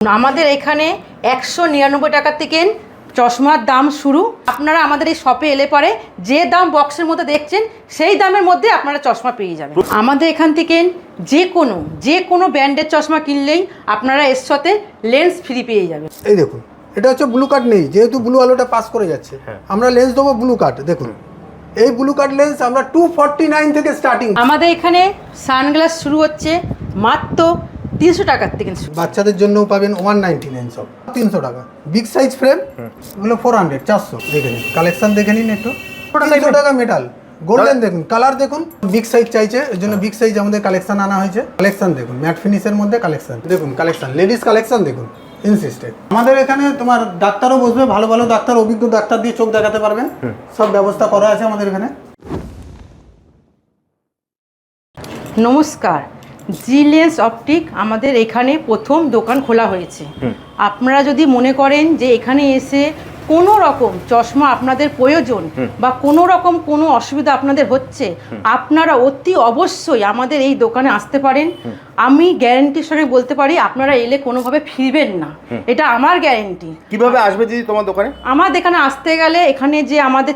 আমাদের এখানে একশো নিরানব্বই টাকা থেকে চশমার দাম শুরু। আপনারা আমাদের এই শপে এলে পরে যে দাম বক্সের মধ্যে দেখছেন সেই দামের মধ্যে আপনারা চশমা পেয়ে যাবেন। আমাদের এখান থেকে যে কোনো যে কোনো ব্র্যান্ডের চশমা কিনলেই আপনারা এর সাথে লেন্স ফ্রি পেয়ে যাবেন। এই দেখুন এটা হচ্ছে ব্লু কার্ড নেই যেহেতু ব্লু আলোটা পাস করে যাচ্ছে। আমরা লেন্স দেবো ব্লু কার্ড দেখুন। এই ব্লু কার্ড লেন্স আমরা টু ফর্টি নাইন থেকে স্টার্টিং আমাদের এখানে সানগ্লাস শুরু হচ্ছে মাত্র তিনশো টাকার থেকে বাচ্চাদের জন্যও পাবেন ওয়ান নাইনটি নাইন সব। তিনশো টাকা। বিগ সাইজ ফ্রেম এগুলো ফোর হান্ড্রেড চারশো। দেখে নিন। কালেকশন দেখে নিন একটু। তিনশো টাকা মেটাল গোল্ডেন দেখুন। কালার দেখুন। বিগ সাইজ চাইছে এর জন্য বিগ সাইজ আমাদের কালেকশন আনা হয়েছে। কালেকশন দেখুন। ম্যাট ফিনিশের মধ্যে কালেকশন দেখুন কালেকশন লেডিস কালেকশন দেখুন। ইনসিস্টেড আমাদের এখানে তোমার ডাক্তারও বসবে। ভালো ভালো ডাক্তার অভিজ্ঞ ডাক্তার দিয়ে চোখ দেখাতে পারবেন। সব ব্যবস্থা করা আছে আমাদের এখানে। নমস্কার। জিলেন্স অপটিক আমাদের এখানে প্রথম দোকান খোলা হয়েছে। আপনারা যদি মনে করেন যে এখানে এসে কোনো রকম চশমা আপনাদের প্রয়োজন বা কোনো রকম কোনো অসুবিধা আপনাদের হচ্ছে আপনারা অতি অবশ্যই আমাদের এই দোকানে আসতে পারেন। আমি গ্যারেন্টির সঙ্গে বলতে পারি আপনারা এলে কোনোভাবে ফিরবেন না। এটা আমার গ্যারেন্টি কীভাবে আসবে দিদি তোমার দোকানে? আমার এখানে আসতে গেলে এখানে যে আমাদের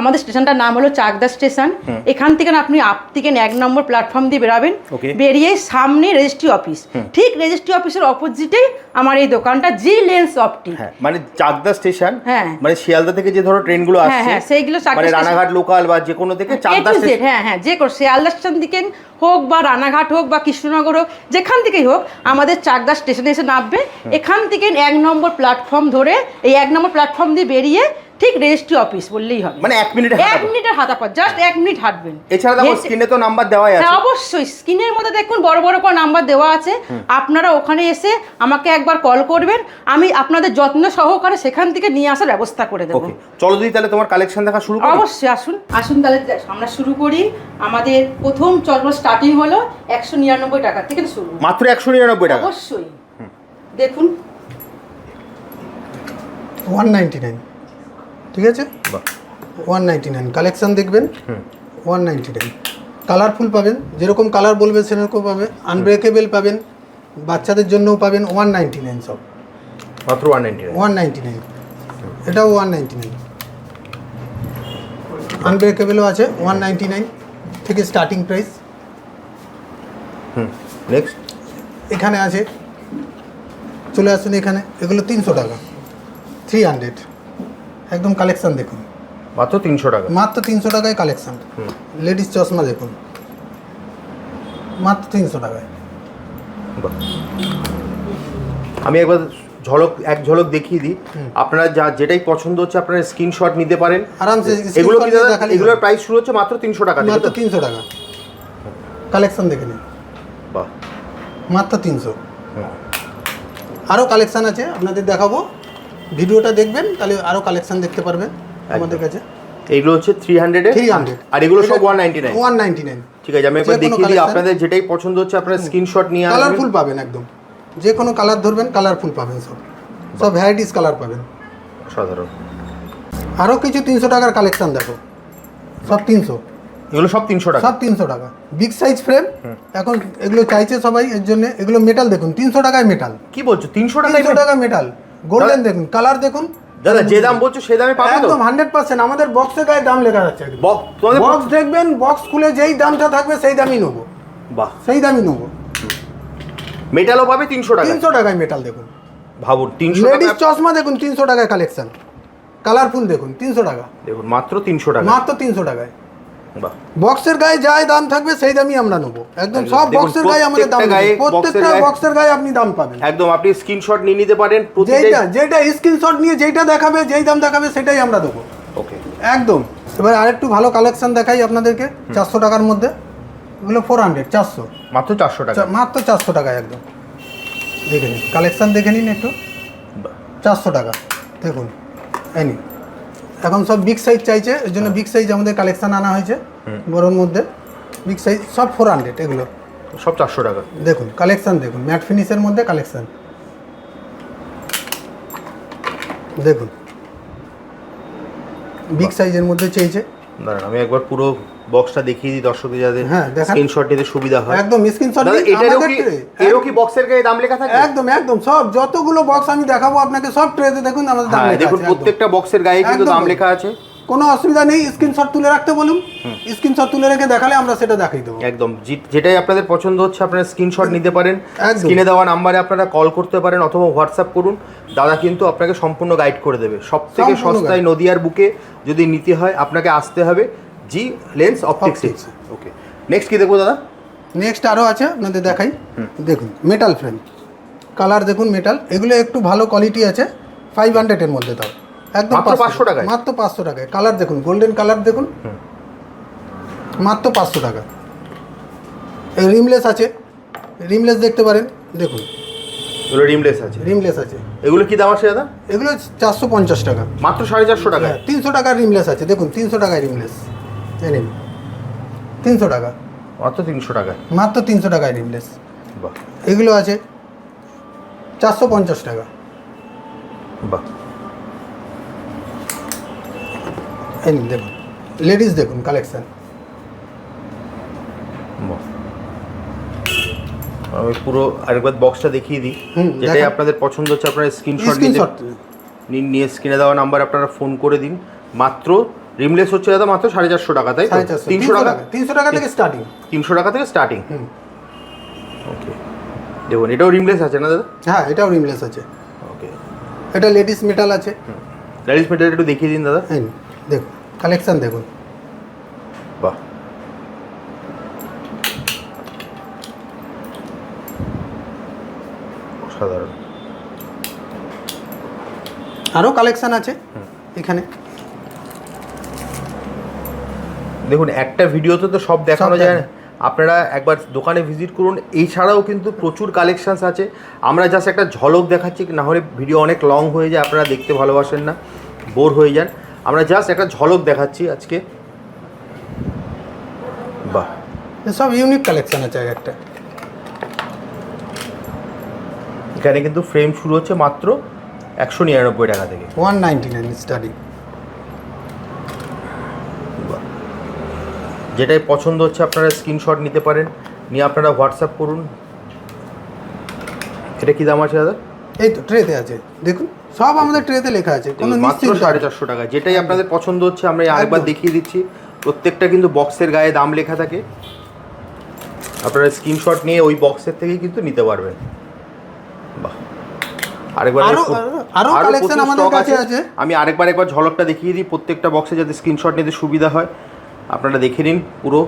আমাদের স্টেশনটার নাম হলো চাকদা স্টেশন। এখান থেকে আপনি আপ থেকে এক নম্বর প্ল্যাটফর্ম দিয়ে বেরাবেন। বেরিয়ে সামনে রেজিস্ট্রি অফিস ঠিক রেজিস্ট্রি অফিসের অপোজিটেই আমার এই দোকানটা জি লেন্স অপটিক হ্যাঁ মানে চাকদা স্টেশন। হ্যাঁ। মানে শিয়ালদা থেকে যে ধরো ট্রেনগুলো হ্যাঁ, আসছে হ্যাঁ, সেইগুলো চাকদা মানে রানাঘাট লোকাল বা যে কোনো থেকে চাকদা স্টেশন। হ্যাঁ হ্যাঁ যে কোনো শিয়ালদা স্টেশন থেকে হোক বা রানাঘাট হোক বা কৃষ্ণনগর হোক যেখান থেকেই হোক আমাদের চাকদা স্টেশনে এসে নামবে। এখান থেকে এক নম্বর প্ল্যাটফর্ম ধরে এই এক নম্বর প্ল্যাটফর্ম দিয়ে বেরিয়ে ঠিক রেজিস্ট্রি অফিস বললেই হবে। মানে এক মিনিটে এক মিনিটের হাঁটা পথ জাস্ট এক মিনিট হাঁটবেন। এছাড়া দেখো স্ক্রিনে তো নাম্বার দেওয়া আছে। হ্যাঁ অবশ্যই। স্ক্রিনের মধ্যে দেখুন বড় বড় করে নাম্বার দেওয়া আছে। আপনারা ওখানে এসে আমাকে একবার কল করবেন। আমি আপনাদের যত্ন সহকারে সেখান থেকে নিয়ে আসার ব্যবস্থা করে দেবো। ওকে চলো দিদি তাহলে তোমার কালেকশন দেখা শুরু করো। অবশ্যই আসুন। আসুন তাহলে আমরা শুরু করি। আমাদের প্রথম চশমা স্টার্টিং হলো একশো নিরানব্বই টাকা থেকে শুরু। মাত্র একশো নিরানব্বই টাকা। অবশ্যই। দেখুন। ওয়ান নাইনটি নাইন ঠিক আছে? ওয়ান নাইনটি নাইন কালেকশান দেখবেন? ওয়ান নাইনটি নাইন কালারফুল পাবেন যেরকম কালার বলবে সেরকম পাবে আনব্রেকেবল পাবেন বাচ্চাদের জন্যও পাবেন ওয়ান নাইনটি নাইন সব। মাত্র one ninety one ninety nine এটাও ওয়ান নাইনটি নাইন আনব্রেকেবলও আছে ওয়ান নাইনটি নাইন থেকে স্টার্টিং প্রাইস হুম নেক্সট এখানে আছে চলে আসুন এখানে এগুলো তিনশো টাকা। থ্রি হান্ড্রেড একদম কালেকশন দেখুন। মাত্র তিনশো টাকা? মাত্র তিনশো টাকায় কালেকশন লেডিস চশমা দেখুন। মাত্র তিনশো টাকায়। আমি একবার ঝলক এক ঝলক দেখিয়ে দিই। আপনারা যা যেটাই পছন্দ হচ্ছে আপনারা স্ক্রিনশট নিতে পারেন। আরামসে এগুলো কি দাদা এগুলোর প্রাইস শুরু হচ্ছে মাত্র তিনশো টাকা মাত্র তিনশো টাকা। কালেকশন দেখে নিন। বাহ। মাত্র তিনশো। আরও কালেকশন আছে আপনাদের দেখাবো। ভিডিওটা দেখবেন তাহলে আরও কালেকশন দেখতে পারবেন আমাদের কাছে। এইগুলো হচ্ছে থ্রি হান্ড্রেডে থ্রি হান্ড্রেড আর এগুলো সব one ninety nine one ninety nine ঠিক আছে আমি একবার দেখিয়ে দিই আপনাদের যেটাই পছন্দ হচ্ছে আপনারা স্ক্রিনশট নিয়ে কালারফুল পাবেন একদম। যে কোনো কালার ধরবেন কালারফুল পাবেন সব। সব ভ্যারাইটিস কালার পাবেন। সাধারণ আরও কিছু তিনশো টাকার কালেকশন দেখো। সব তিনশো। এগুলো সব তিনশো টাকা। সব তিনশো টাকা। বিগ সাইজ ফ্রেম এখন এগুলো চাইছে সবাই এর জন্য এগুলো মেটাল দেখুন। তিনশো টাকায় মেটাল কি বলছো? তিনশো টাকা তিনশো টাকা মেটাল গোল্ডেন দেখুন কালার দেখুন। দাদা যে দাম বলছো সেই দামে পাবে তো? একদম হান্ড্রেড পার্সেন্ট আমাদের বক্সের গায়ে দাম লেখা যাচ্ছে বক্স দেখবেন বক্স খুলে যেই দামটা থাকবে সেই দামই নেব। বাহ। সেই দামই নেব। মেটালও পাবে তিনশো টাকা তিনশো টাকায় মেটাল দেখুন। ভাবুন তিনশো লেডিস চশমা দেখুন তিনশো টাকায় কালেকশন কালারফুল দেখুন তিনশো টাকা। দেখুন মাত্র তিনশো টাকা মাত্র তিনশো টাকায়। বক্সের গায়ে যাই দাম থাকবে সেই দামই আমরা নেব। একদম সব বক্সের গায়ে আমাদের দাম প্রত্যেকটা বক্সের গায়ে আপনি দাম পাবেন। একদম আপনি স্ক্রিনশট নিয়ে নিতে পারেন যেইটা যেটা স্ক্রিনশট নিয়ে যেইটা দেখাবে যেই দাম দেখাবে সেটাই আমরা দেবো। ওকে একদম। এবার আরেকটু ভালো কালেকশন দেখাই আপনাদেরকে চারশো টাকার মধ্যে। এগুলো ফোর হান্ড্রেড চারশো। মাত্র চারশো টাকা। মাত্র চারশো টাকা একদম। দেখে নিন কালেকশন দেখে নিন একটু। চারশো টাকা। দেখুন এনি এখন সব বিগ সাইজ চাইছে ওই জন্য বিগ সাইজ আমাদের কালেকশন আনা হয়েছে বড়োর মধ্যে। বিগ সাইজ সব ফোর হান্ড্রেড এগুলো। সব চারশো টাকা। দেখুন কালেকশন দেখুন ম্যাট ফিনিশের মধ্যে কালেকশন দেখুন। বিগ সাইজের মধ্যে চেয়েছে দাঁড়ান আমি একবার পুরো বক্সটা দেখিয়ে দিই দর্শকদের যাদের হ্যাঁ, স্ক্রিনশট নিতে সুবিধা হয়। একদম স্ক্রিনশট এটারও কি এরও কি বক্সের গায়ে দাম লেখা থাকে? একদম একদম সব যতগুলো বক্স আমি দেখাবো আপনাকে সব ট্রেতে দেখুন আমাদের দাম হ্যাঁ লেখা আছে, দেখুন প্রত্যেকটা বক্সের গায়ে কিন্তু দাম লেখা আছে। কোনো অসুবিধা নেই স্ক্রিনশট তুলে রাখতে বলুন। স্ক্রিনশট তুলে রেখে দেখালে আমরা সেটা দেখাই দেবো। একদম। যেটাই আপনাদের পছন্দ হচ্ছে আপনারা স্ক্রিনশট নিতে পারেন। স্ক্রিনে দেওয়া নাম্বারে আপনারা কল করতে পারেন অথবা হোয়াটসঅ্যাপ করুন। দাদা কিন্তু আপনাকে সম্পূর্ণ গাইড করে দেবে। সব থেকে সস্তায় নদিয়ার বুকে যদি নিতে হয় আপনাকে আসতে হবে G lens optics. Okay next কি দেখব দাদা? নেক্সট আরও আছে আপনাদের দেখাই। দেখুন মেটাল ফ্রেম কালার দেখুন মেটাল এগুলো একটু ভালো কোয়ালিটি আছে। ফাইভ হান্ড্রেডের মধ্যে দাও। একদম 500 টাকায়? মাত্র পাঁচশো টাকায়। কালার দেখুন গোল্ডেন কালার দেখুন। মাত্র পাঁচশো টাকা। রিমলেস আছে। রিমলেস দেখতে পারেন দেখুন। এগুলো রিমলেস আছে। রিমলেস আছে। এগুলো কি দাম আছে দাদা? এগুলো চারশো পঞ্চাশ টাকা। মাত্র সাড়ে চারশো টাকায়? তিনশো টাকার রিমলেস আছে। দেখুন তিনশো টাকায় রিমলেস নিন। তিনশো টাকা। মাত্র তিনশো টাকায়? মাত্র তিনশো টাকায় রিমলেস বাহ। এগুলো আছে চারশো পঞ্চাশ টাকা। বাহ। এই নিন দেখুন। লেডিস দেখুন কালেকশন। আমি পুরো আরেকবার বক্সটা দেখিয়ে দিই। যেটাই আপনাদের পছন্দ হচ্ছে আপনারা স্ক্রিনশট নিন। নিয়ে স্ক্রিনে দেওয়া নাম্বার আপনারা ফোন করে দিন। মাত্র রিমলেস হচ্ছে দাদা মাত্র সাড়ে চারশো টাকা তাই তিনশো টাকা? তিনশো টাকা থেকে স্টার্টিং তিনশো টাকা থেকে স্টার্টিং ওকে দেখুন এটাও রিমলেস আছে না দাদা? হ্যাঁ এটাও রিমলেস আছে। ওকে এটা লেডিস মেটাল আছে। লেডিস মেটেরিয়াল একটু দেখিয়ে দিন দাদা। নিন, দেখুন কালেকশন দেখুন। বাহ। সাধারণ আরও কালেকশন আছে এখানে। দেখুন একটা ভিডিওতে তো সব দেখানো যায় না। আপনারা একবার দোকানে ভিজিট করুন। এছাড়াও কিন্তু প্রচুর কালেকশনস আছে। আমরা জাস্ট একটা ঝলক দেখাচ্ছি না হলে ভিডিও অনেক লং হয়ে যায় আপনারা দেখতে ভালোবাসেন না বোর হয়ে যান। আমরা জাস্ট একটা ঝলক দেখাচ্ছি আজকে। বাহ। সব ইউনিক কালেকশন আছে একটা। এখানে কিন্তু ফ্রেম শুরু হচ্ছে মাত্র একশো নিরানব্বই টাকা থেকে। ওয়ান নাইনটি নাইন স্টার্টিং বাহ। যেটাই পছন্দ হচ্ছে আপনারা স্ক্রিনশট নিতে পারেন। নিয়ে আপনারা হোয়াটসঅ্যাপ করুন। এটা কি দাম আছে দাদা? এই তো ট্রেতে আছে দেখুন। সব আমাদের ট্রেতে লেখা আছে কোনো মাত্র সাড়ে চারশো টাকা যেটাই আপনাদের পছন্দ হচ্ছে আমরা আরেকবার দেখিয়ে দিচ্ছি। প্রত্যেকটা কিন্তু বক্সের গায়ে দাম লেখা থাকে। আপনারা স্ক্রিনশট নিয়ে ওই বক্সের থেকেই কিন্তু নিতে পারবেন। বাহ। আরেকবার আরো- প্রচুর আমাদের কাছে আছে। আমি আরেকবার একবার ঝলকটা দেখিয়ে দিই। প্রত্যেকটা বক্সে যাতে স্ক্রিনশট নিতে সুবিধা হয় আপনারা দেখে নিন পুরো।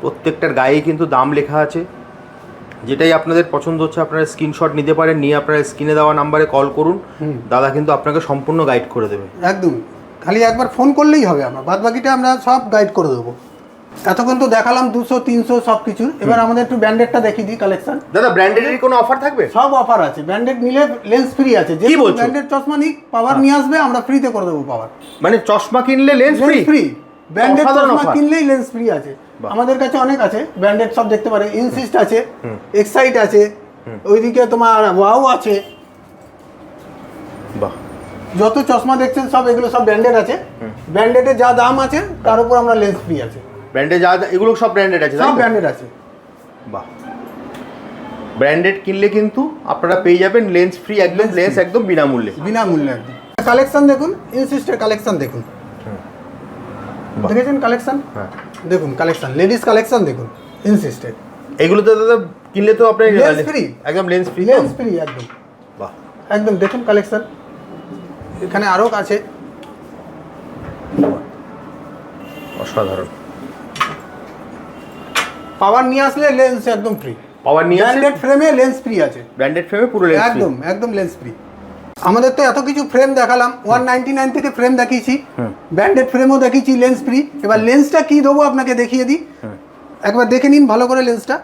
প্রত্যেকটার গায়ে কিন্তু দাম লেখা আছে। যেটাই আপনাদের পছন্দ হচ্ছে আপনারা স্ক্রিনশট নিতে পারেন নিয়ে আপনারা স্ক্রিনে দেওয়া নাম্বারে কল করুন। দাদা কিন্তু আপনাকে সম্পূর্ণ গাইড করে দেবে। একদম। খালি একবার ফোন করলেই হবে আমরা। বাদ বাকিটা আমরা সব গাইড করে দেবো। এতক্ষণ তো দেখালাম দুশো তিনশো সব কিছু। এবার আমাদের একটু ব্র্যান্ডেডটা দেখিয়ে দিই কালেকশন দাদা ব্র্যান্ডেডের কোনো অফার থাকবে? সব অফার আছে। ব্র্যান্ডেড নিলে লেন্স ফ্রি আছে। যে হ্যাঁ। ব্র্যান্ডেড চশমা নিক পাওয়ার নিয়ে আসবে আমরা ফ্রিতে করে দেবো পাওয়ার মানে চশমা কিনলে লেন্স ফ্রি ফ্রি ব্র্যান্ডেড চশমা কিনলেই লেন্স ফ্রি আছে। আমাদের কাছে অনেক আছে ব্র্যান্ডেড সব দেখতে পারে ইনসিস্ট আছে এক্সাইট আছে ওইদিকে তোমার ওয়াও আছে। বাহ। যত চশমা দেখছেন সব এগুলো সব ব্র্যান্ডেড আছে। ব্র্যান্ডেডের যা দাম আছে তার উপর আমরা লেন্স ফ্রি আছে। ব্র্যান্ডেড যা যা- এগুলো সব ব্র্যান্ডেড আছে সব ব্র্যান্ডেড আছে। বাহ। ব্র্যান্ডেড কিনলে কিন্তু আপনারা পেয়ে যাবেন লেন্স ফ্রি একদম লেন্স একদম বিনামূল্যে। বিনামূল্যে একদম। কালেকশন দেখুন ইনসিস্টের কালেকশন দেখুন। দেখেছেন কালেকশন হ্যাঁ। দেখুন কালেকশন লেডিস কালেকশন দেখুন ইনসিস্টেড এগুলো তো দাদা কিনলে তো আপনার Lens free। একদম লেন্স ফ্রি লেন্স ফ্রি একদম। বাহ। একদম দেখুন কালেকশন এখানে আরও আছে। অসাধারণ। পাওয়ার নিয়ে আসলে লেন্স একদম ফ্রি পাওয়ার নিয়ে ব্র্যান্ডেড ফ্রেমে লেন্স ফ্রি আছে। ব্র্যান্ডেড ফ্রেমে পুরো লেন্স একদম একদম লেন্স ফ্রি আমাদের তো এত কিছু ফ্রেম দেখালাম ওয়ান নাইনটি নাইন থেকে ফ্রেম দেখিয়েছি হুম। ব্র্যান্ডেড ফ্রেমও দেখিয়েছি লেন্স ফ্রি এবার লেন্সটা কি দেবো আপনাকে দেখিয়ে দিই। একবার দেখে নিন ভালো করে লেন্সটা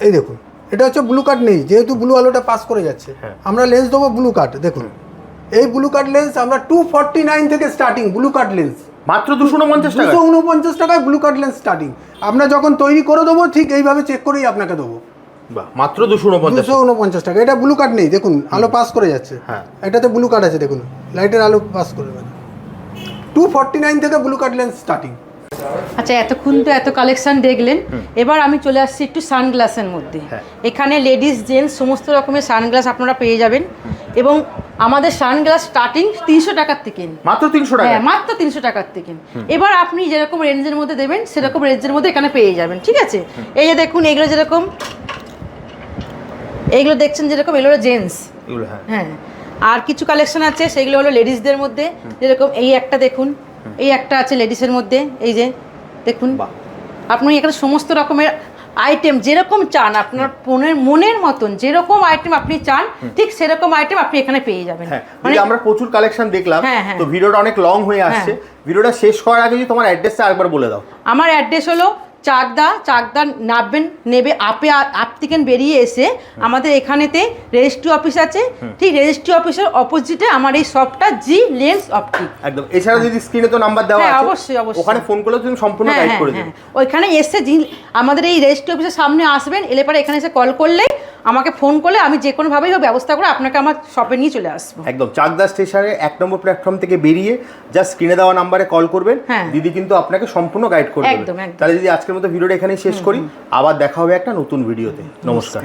এই দেখুন এটা হচ্ছে ব্লু কার্ড নেই যেহেতু ব্লু আলোটা পাস করে যাচ্ছে। হ্যাঁ। আমরা লেন্স দেবো ব্লু কার্ড দেখুন। এই ব্লু কার্ড লেন্স আমরা টু ফর্টি নাইন থেকে স্টার্টিং ব্লু কার্ড লেন্স মাত্র দুশো উনপঞ্চাশ দুশো উনপঞ্চাশ টাকায় ব্লু কার্ড লেন্স স্টার্টিং আমরা যখন তৈরি করে দেবো ঠিক এইভাবে চেক করেই আপনাকে দেবো। মাত্র দুশো উনপঞ্চাশ দুশো উনপঞ্চাশ টাকা। এটা ব্লু কার্ড নেই দেখুন আলো পাস করে যাচ্ছে। হ্যাঁ। এটাতে ব্লু কার্ড আছে দেখুন লাইটের আলো পাস করে টু ফর্টি নাইন থেকে ব্লু কার্ড লেন্স স্টার্টিং আচ্ছা এতক্ষণ তো এত কালেকশন দেখলেন। এবার আমি চলে আসছি একটু সানগ্লাসের মধ্যে। হ্যাঁ। এখানে লেডিস জেন্টস সমস্ত রকমের সানগ্লাস আপনারা পেয়ে যাবেন। এবং আমাদের সানগ্লাস স্টার্টিং তিনশো টাকার থেকে। মাত্র তিনশো টাকা হ্যাঁ মাত্র তিনশো টাকার থেকে। এবার আপনি যেরকম রেঞ্জের মধ্যে দেবেন সেরকম রেঞ্জের মধ্যে এখানে পেয়ে যাবেন ঠিক আছে? এই যে দেখুন এগুলো যেরকম এইগুলো দেখছেন যেরকম এগুলো জেন্টস এগুলো হ্যাঁ। হ্যাঁ। আর কিছু কালেকশন আছে সেগুলো হলো লেডিসদের মধ্যে। যেরকম এই একটা দেখুন এই একটা আছে লেডিসের মধ্যে এই যে দেখুন। আপনি এখানে সমস্ত রকমের আইটেম যেরকম চান আপনার মনের মনের মতন যেরকম আইটেম আপনি চান ঠিক সেরকম আইটেম আপনি এখানে পেয়ে যাবেন। হ্যাঁ মানে আমরা প্রচুর কালেকশন দেখলাম হ্যাঁ। তো ভিডিওটা অনেক লং হয়ে আসছে। ভিডিওটা শেষ করার আগে যদি তোমার অ্যাড্রেসটা আরেকবার বলে দাও। আমার অ্যাড্রেস হলো চাকদা চাকদা নামবেন নেবে আপে আপ থেকে বেরিয়ে এসে আমাদের এখানেতে রেজিস্ট্রি অফিস আছে। ঠিক রেজিস্ট্রি অফিসের অপোজিটে আমার এই শপটা জি লেন্স অপটিক একদম। এছাড়া যদি স্ক্রিনে তো নাম্বার দেওয়া হ্যাঁ, আছে অবশ্যই, অবশ্যই। ওখানে ফোন করলে তুমি সম্পূর্ণ গাইড হ্যাঁ করে হ্যাঁ। দেবে। ওইখানে এসে আমাদের এই রেজিস্ট্রি অফিসের সামনে আসবেন এলে পরে এখানে এসে কল করলে আমাকে ফোন করলে আমি যে কোনোভাবেই হোক ব্যবস্থা করে আপনাকে আমার শপে নিয়ে চলে আসব। একদম চাকদা স্টেশনে এক নম্বর প্ল্যাটফর্ম থেকে বেরিয়ে জাস্ট স্ক্রিনে দেওয়া নাম্বারে কল করবেন। হ্যাঁ। দিদি কিন্তু আপনাকে সম্পূর্ণ গাইড করবে একদম। তাহলে যদি আজকের মতো ভিডিওটা এখানেই শেষ করি। আবার দেখা হবে একটা নতুন ভিডিওতে নমস্কার।